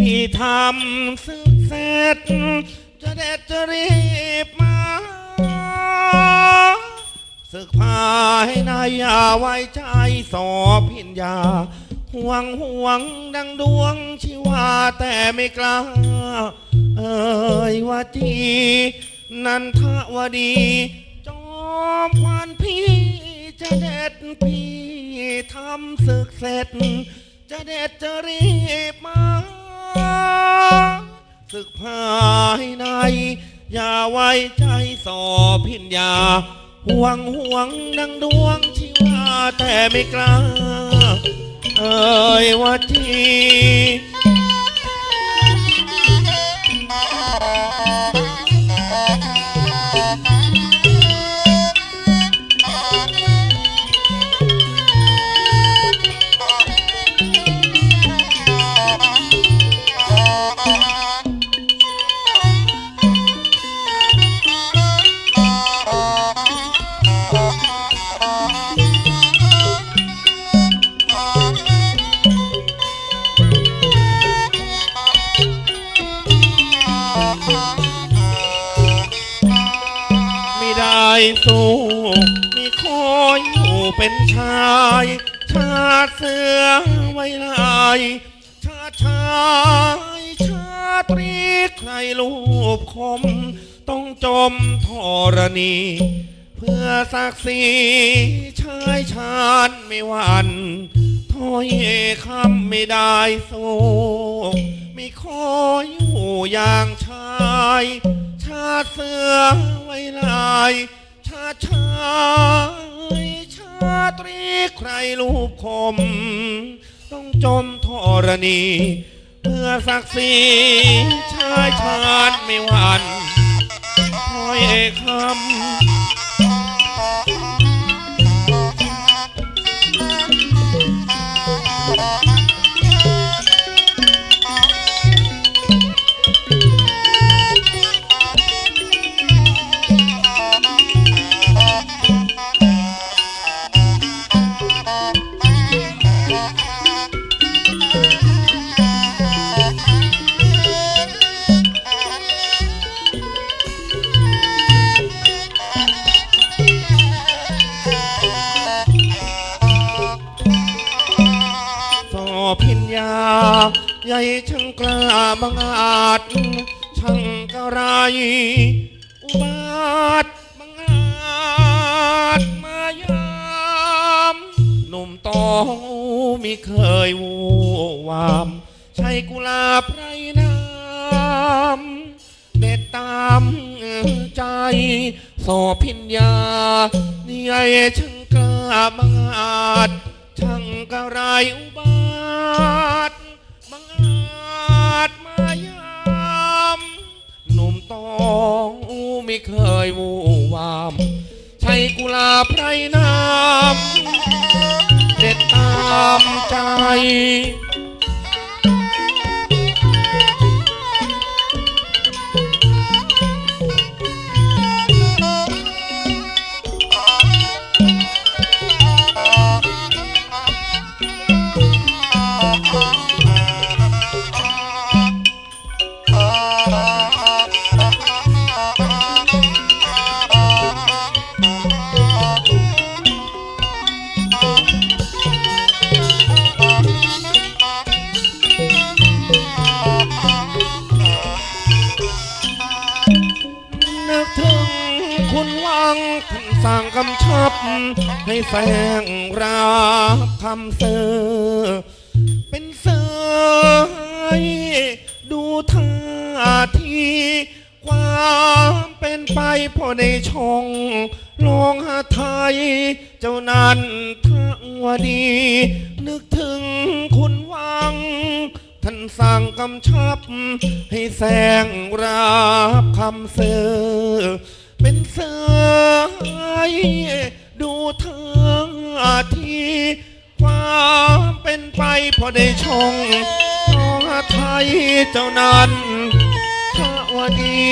พี่ทำสึกเสร็จ จะเด็ดจะรีบมาศึกพาให้นายอย่าไว้ใจสอบพิญญา ห่วงห่วงดังดวงชีวาแต่ไม่กล้า เอ่ยว่าจีนันทวดี จอมควันพี่จะเด็ดพี่ทำศึกเสร็จ จะเด็ดจะรีบมา ศึกภายใน อย่าไว้ใจสอพิญญา ห่วงห่วงดังดวงชีวาแต่ไม่กล้า เอ่ยว่าจี มีคอยอยู่เป็นชาย ชาติเสือไว้ลาย ชาติชายชาตรีใครรูปคม ต้องจมธรณี เพื่อศักดิ์ศรีชายชาญไม่หวันถอยคำไม่ได้สู้ไม่ขอยอยู่อย่างชาย ชาติเสือไว้ลาย ชาติชายชาตรีใครรูปคม ต้องจมธรณี เพื่อศักดิ์ศรีชายชาติไม่หวันคอยเอกคำ ใหญ่ช่างกล้าบังอาจ ช่างกระไรอุบาทบังอาจมายามหนุ่มตองมิเคยวูวามใช่กุลาบไรน้ำเด็ดตามใจสอพิญญานี่ไอช่างกล้าบังอาจช่างกระไรอุบาท หนุ่มตองไม่เคยวูวาม ใช้กุลาไพรน้ำเด็ดตามใจ งท่านสั่งกำชับ ให้แฝงรับคำเสือเป็นเสือให้ดูท่าทีความเป็นไปพอในช่องลองหาไทย เจ้านั้นทั้งวดี นึกถึงคุณวัง ท่านสั่งกำชับ ให้แสงรับคำเสือ เป็นเสือให้ดูทางอทีความเป็นไปพอได้ชงพอไทยเจ้านั้นทวดี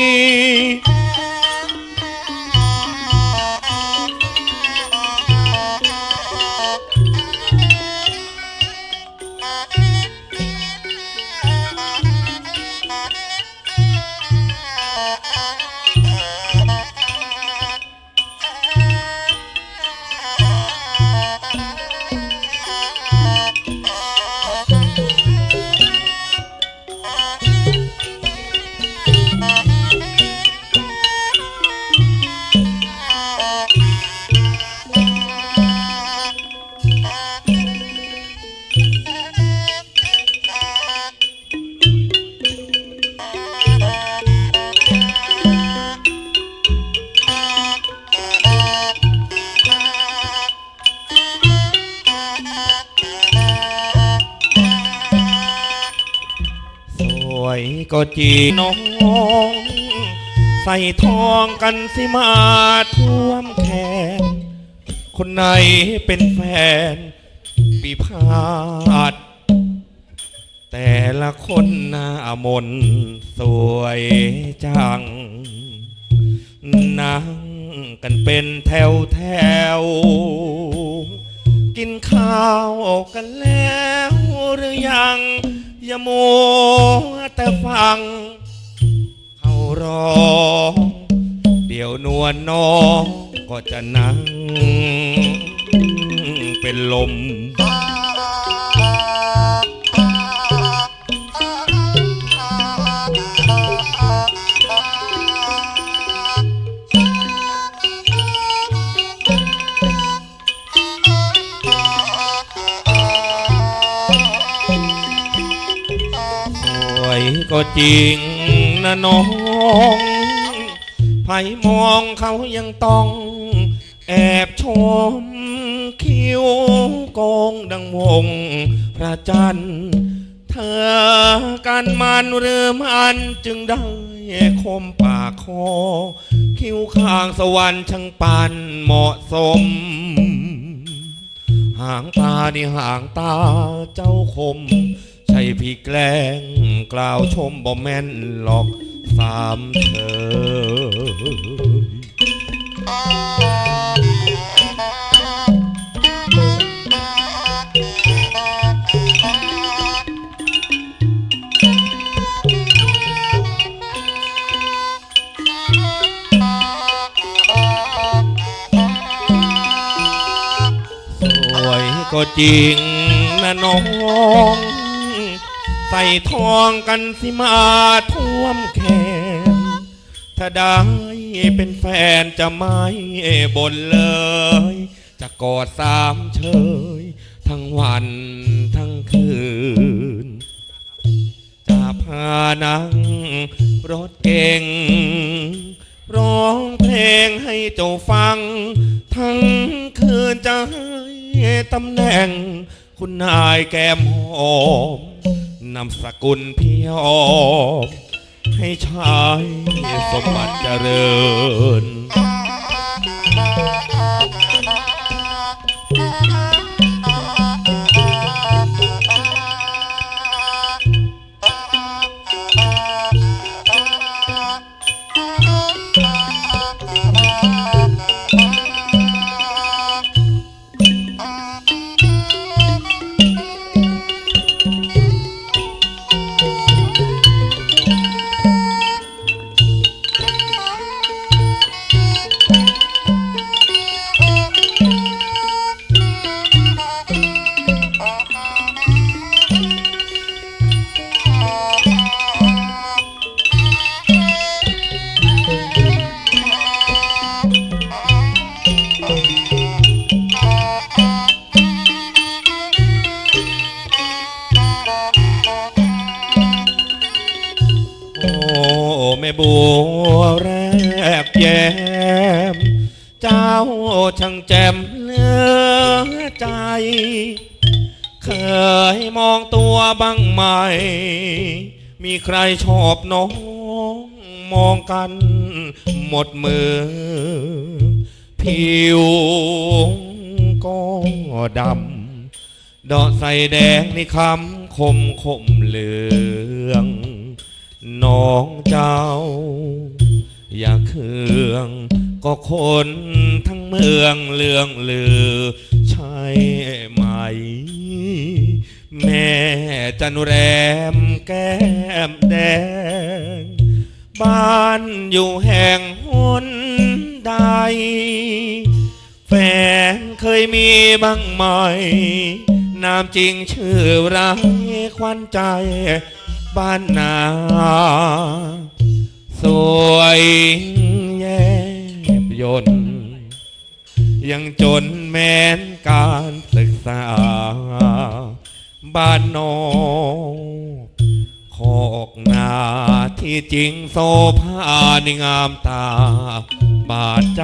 ก็จีน้อง ใส่ทองกันสิมาท่วมแขน คนไหนเป็นแฟนปีพาด แต่ละคนหน้ามนสวยจัง นั่งกันเป็นแถวแถว กินข้าวกันแล้วหรือยัง อย่ามัว แต่ฟังเขาร้องเดี๋ยวนวลน้องก็จะนั่งเป็นลม ก็จริงนะน้องไผมองเขายังต้อง แอบชมคิ้วโกงดังวงพระจันทร์เธอกันมันหรือมันจึงได้คมปากคอ คิ้วข้างสวรรค์ช่างปานเหมาะสม หางตานี่หางตาเจ้าคม ช่พี่แกล้งกล่าวชมบ่แม่นหรอกสามเธอสวยก็จริงนะน้อง ใส่ทองกันสิมาท่วมแขน ถ้าได้เป็นแฟนจะไม่บ่นเลย จะกอดสามเชย ทั้งวันทั้งคืน จะพานั่งรถเก่ง ร้องเพลงให้เจ้าฟัง ทั้งคืนจะให้ตำแหน่ง คุณนายแก้มหอม นำสกุลพี่หอมให้ชายสมบัติเจริญ ใครชอบน้องมองกันหมดมือ ผิวก็ดำดอกใส่แดงนี่คำคมคมเหลือง น้องเจ้า อย่าเคือง ก็คนทั้งเมืองเลืองลือใช่ไหม แม่จันแรมแก้มแดง บ้านอยู่แห่งหนใด แฟนเคยมีบ้างไหมนามจริงชื่อไรควันใจ บ้านนา สวยแยบยนต์ยังจนแม้นการศึกษา บ้านนอกคอกนาที่จริงโซภาในงามตา บาดใจ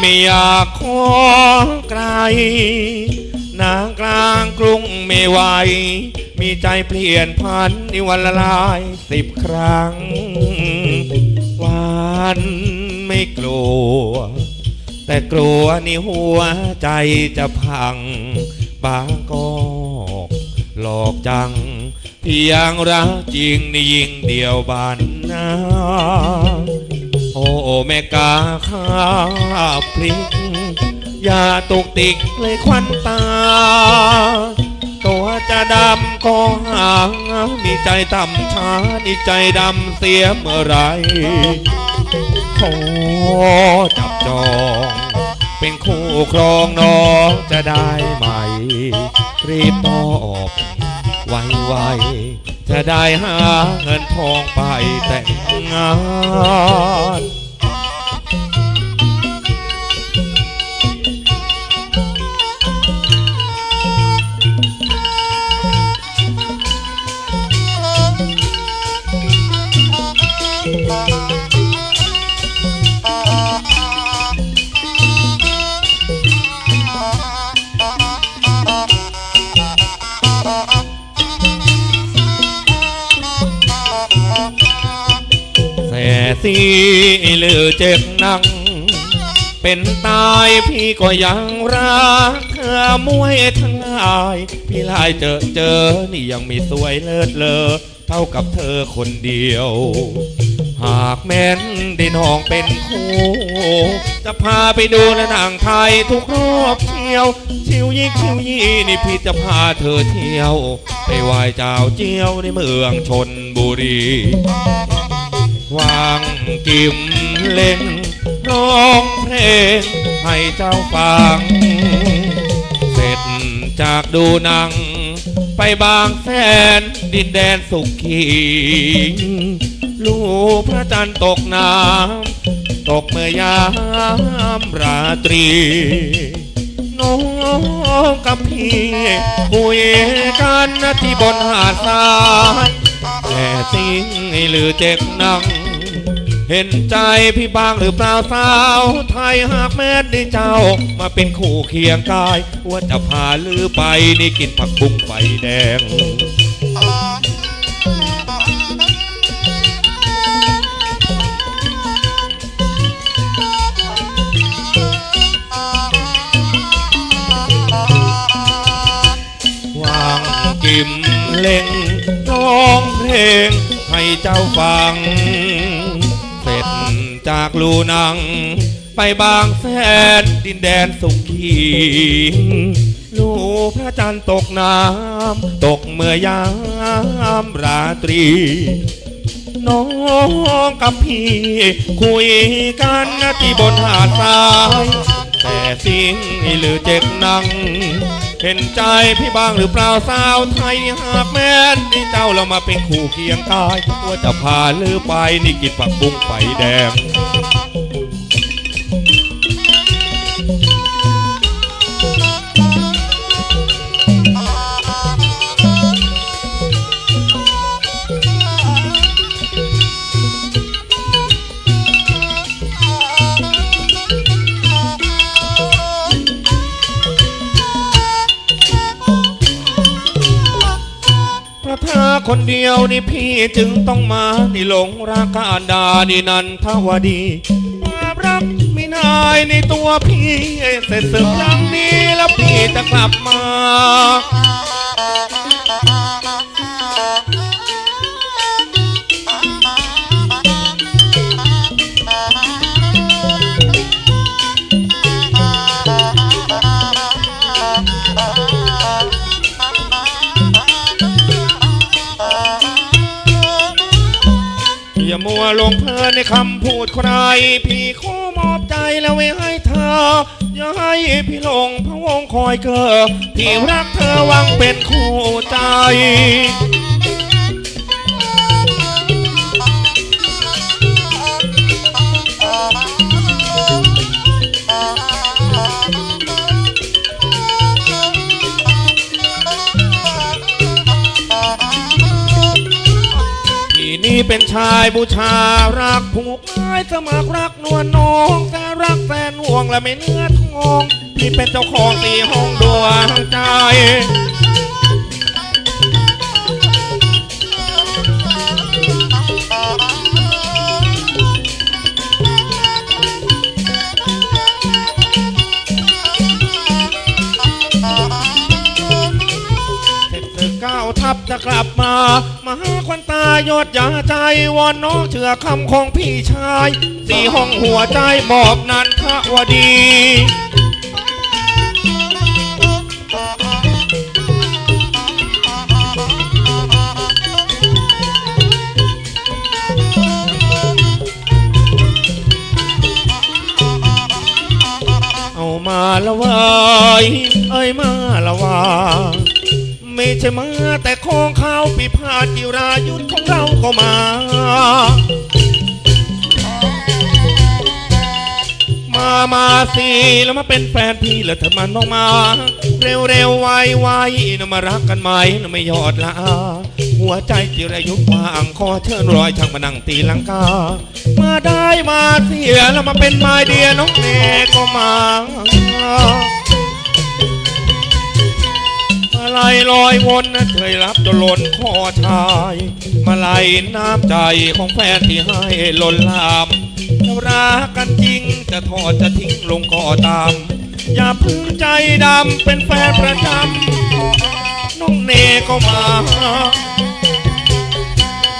ไม่อยากขอไกล นางกลางกรุงไม่ไหว มีใจเปลี่ยนพันในวันละลายสิบครั้งหวานไม่กลัว แต่กลัวนี่หัวใจจะพัง บางก็หลอกจัง เพียงรักจริงนี่ยิงเดียวบานนา โอ้แม่กาข้าพลิก อย่าตกติกเลยควันตา ตัวจะดำก็หาง มีใจต่ำช้านี่ใจดำเสียเมื่อไรขอจับจอง เป็นคู่ครองน้องจะได้ไหม รีบตอบไวๆ จะได้หาเงินทองไปแต่งงาน หรือเจ็บนัง เป็นตายพี่ก็ยังรักเธอมวยทั้งหลาย พี่ลายเจอเจอ นี่ยังมีสวยเลิศเลอ เท่ากับเธอคนเดียว หากแม้นได้น้องเป็นคู่ จะพาไปดูหนังไทยทุกรอบเที่ยว ชิวยิกชิวยี่นี่พี่จะพาเธอเที่ยว ไปไหว้เจ้าเจียวในเมืองชนบุรีวาง กิมเล่นร้องเพลงให้เจ้าฟัง เสร็จจากดูหนัง ไปบางแสนดินแดนสุขีลูกพระจันทร์ตกน้ำตกเมื่อยามราตรี น้องกับพี่คุยกันที่บนหาดทรายแต่สิ่งให้ลือเจ็บนัง เห็นใจพี่บางหรือเปล่าสาวไทยหากแม้ได้เจ้า มาเป็นคู่เคียงกาย ว่าจะพาลือไปนี่กินผักบุ้งไฟแดง วางกิมเล่งร้องเพลงให้เจ้าฟัง จากลูนัง ไปบางแสนดินแดนสุขีลูพระจันทร์ตกน้ำ ตกเมื่อยามราตรี น้องกับพี่ คุยกันที่บนหาดทราย แต่สิ่งที่ลือเจ็กนัง เห็นใจพี่บ้างหรือเปล่าสาวไทยหากแม่นนี่เจ้าเรามาเป็นคู่เคียงกายว่าจะพาลือไปนี่กินผักบุ้งไฟแดง คนเดียวนี่พี่จึงต้องมา นี่หลงรักการดานี่นันทวดีความรักไม่นายในตัวพี่ เสร็จสึกครั้งนี้แล้วพี่จะกลับมา มัวหลงเพลินในคำพูดใคร พี่ขอมอบใจแล้วไว้ให้เธอ อย่าให้พี่หลงพะวงคอยเกอพี่รักเธอหวังเป็นคู่ใจ เป็นชายบูชารักผูกไม้สมัครรักนวลน้องแต่รักแฟนห่วงและไม่เนื้อทองพี่เป็นเจ้าของตีห้องดวงใจ ดยาใจวอนน้องเชื่อคำของพี่ชาย สี่ห้องหัวใจบอกนันทวดี เอามาละวายเอ้ยมาละวา ไม่ใช่มา แต่ของเขาปีพาดจิรายุทธของเราก็มา มามาสิแล้วมาเป็นแฟนพี่แล้วเธอมันต้องมา เร็วเร็วๆไวไวๆนะมารักกันไหมนะไม่ยอดละหัวใจจิรายุทธวางขอเชิญรอยช่างมานั่งตีลังกา มาได้มาเสียแล้วมาเป็นไม้เดียน้องเนก็มา มาลายลอยวนนะเคยรับจนล้นคอชายมาลายน้ำใจของแฟนที่ให้ล้นลามถ้ารักกันจริงจะทอดจะทิ้งลงก็ตาม อย่าพึ่งใจดำเป็นแฟนประจำน้องเนก็มา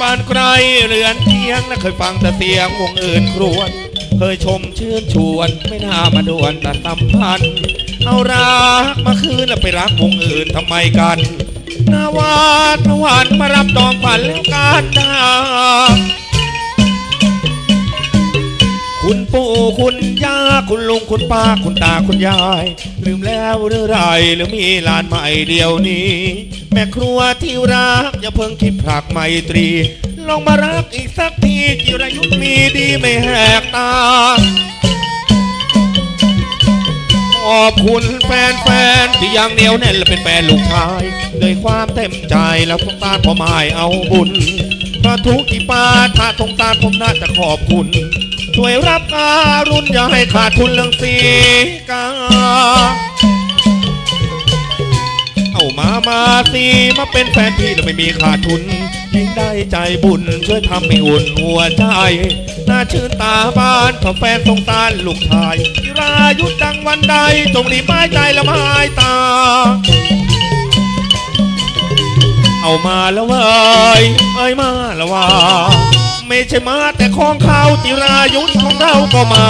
บ้านใครเรือนเทียงนะเคยฟังแต่เสียงวงอื่นครวญเคยชมชื่นชวนไม่น่ามาดวนแต่สัมพันธ์ เอารักมาคืนแล้วไปรักวงอื่นทำไมกันนาวาทวันมารับจองฝันแล้วการดาคุณปู่คุณย่าคุณลุงคุณป้าคุณตาคุณยาย ลืมแล้วหรือไรหรือมีหลานใหม่เดียวนี้ แม่ครัวที่รักอย่าเพิ่งคิดผลักไมตรี ลองมารักอีกสักทีจิรายุทธมีดีไม่แหกตา อบคุณแฟนๆที่ยังเหนียวแน่นและเป็นแฟนลูกชายด้วยความเต็มใจแล้วสงสาพ่อไม้เอาบุญพราะทุกที่ปาถ้าสงสาผมน่าจะขอบคุณ ช่วยรับการุณอย่าให้ขาดทุนเรื่องสีกาเอามามาสิมาเป็นแฟนพี่แล้วไม่มีขาดทุน ยิ่งได้ใจบุญช่วยทำให้อุ่นหัวใจน่าชื่นตาบ้านถ้าแฟนสงสารลูกชายที่รายุทธดังวันใดจงรีบไม้ใจละไม้ตา เอามาแล้วเว้ยเอ้ยมาแล้วว่า ไม่ใช่มาแต่ของเขาจิรายุทธของเราก็มา